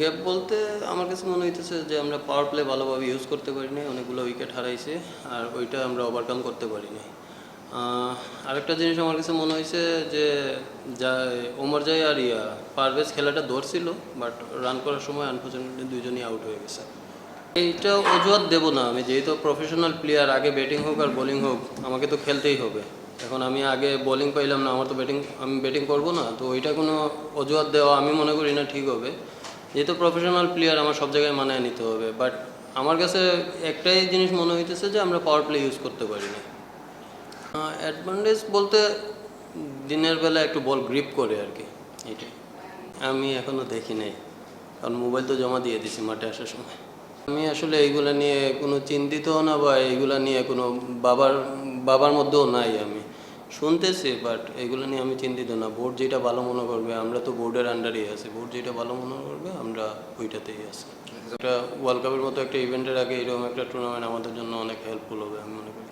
Gap বলতে আমার কাছে মনে হইতেছে যে আমরা পাওয়ার প্লে ভালোভাবে ইউজ করতে পারি নাই, অনেকগুলো উইকেট হারাইছে আর ওইটা আমরা ওভারকাম করতে পারি নাই। আরেকটা জিনিস আমার কাছে মনে হয়েছে যে যা ওমর জাই আর ইয়া, পারভেজ খেলাটা ধরছিল বাট রান করার সময় আনফর্চুনেটলি দুইজনই আউট হয়ে গেছে। এইটা অজুহাত দেবো না আমি, যেহেতু প্রফেশনাল প্লেয়ার আগে ব্যাটিং হোক আর বোলিং হোক, আমাকে তো খেলতেই হবে। এখন আমি আগে বোলিং পাইলাম না, আমার তো ব্যাটিং আমি ব্যাটিং করব না, তো ওইটা কোনো অজুহাত দেওয়া আমি মনে করি না ঠিক হবে। যেহেতু প্রফেশনাল প্লেয়ার আমার সব জায়গায় মানায় নিতে হবে বাট আমার কাছে একটাই জিনিস মনে হইতেছে যে আমরা পাওয়ার প্লে ইউজ করতে পারি না। অ্যাডভান্টেজ বলতে দিনের বেলা একটু বল গ্রিপ করে আর কি, এইটাই। আমি এখনও দেখি নাই, কারণ মোবাইল তো জমা দিয়ে দিছি মাঠে আসার সময়। আমি আসলে এইগুলা নিয়ে কোনো চিন্তিত না বা এইগুলা নিয়ে কোনো বাবার বাবার মধ্যেও নাই আমি। শুনতেছি বাট এগুলো নিয়ে আমি চিন্তিত না। বোর্ড যেটা ভালো মনে করবে, আমরা তো বোর্ডের আন্ডারেই আছি। বোর্ড যেটা ভালো মনে করবে, আমরা ওইটাতেই আছি। একটা ওয়ার্ল্ড কাপের মতো একটা ইভেন্টের আগে এরকম একটা টুর্নামেন্ট আমাদের জন্য অনেক হেল্পফুল হবে, আমি মনে করি।